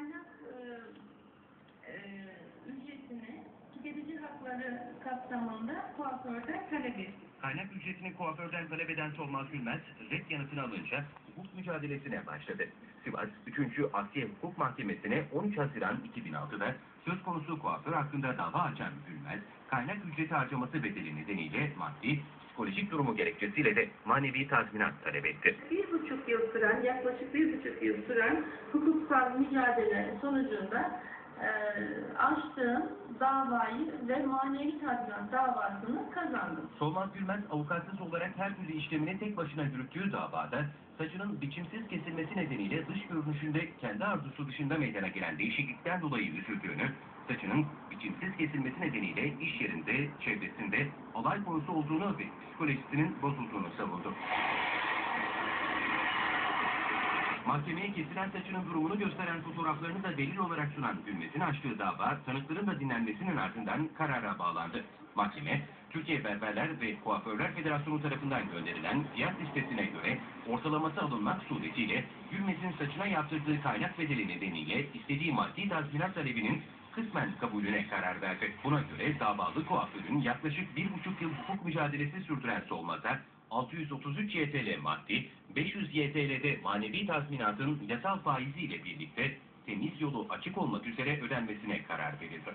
kaynak e, e, ücretini tüketici hakları kapsamında kuaförden talep etti. Kaynak ücretini kuaförden talep eden Solmaz Gülmez, red yanıtını alınca hukuk mücadelesine başladı. Sivas 3. Asya Hukuk Mahkemesi'ne 13 Haziran 2006'da söz konusu kuaför hakkında dava açan Gülmez, kaynak ücreti harcaması bedeli nedeniyle maddi, psikolojik durumu gerekçesiyle de manevi tazminat talep etti. Bir buçuk yıl süren, yaklaşık bir buçuk yıl süren hukuksal mücadele sonucunda e, açtığım davayı ve manevi tazminat davasını kazandım. Solmaz Gülmez avukatsız olarak her türlü işlemini tek başına yürüttüğü davada saçının biçimsiz kesilmesi nedeniyle dış görünüşünde kendi arzusu dışında meydana gelen değişiklikten dolayı üzüldüğünü, saçının biçimsiz kesilmesi nedeniyle iş yerinde, çevresinde olay konusu olduğunu ve psikolojisinin bozulduğunu savundu. Mahkemeye kesilen saçının durumunu gösteren fotoğraflarını da delil olarak sunan Gülmez'in açtığı dava tanıkların da dinlenmesinin ardından karara bağlandı. Mahkeme, Türkiye Berberler ve Kuaförler Federasyonu tarafından gönderilen fiyat listesine göre ortalaması alınmak suretiyle Gülmez'in saçına yaptırdığı kaynak bedeli nedeniyle istediği maddi tazminat talebinin kısmen kabulüne karar verdi. Buna göre davalı kuaförün yaklaşık bir buçuk yıl hukuk mücadelesi sürdüren Solmaz'a 633 YTL maddi, 500 YTL'de manevi tazminatın yasal faiziyle birlikte temiz yolu açık olmak üzere ödenmesine karar verildi.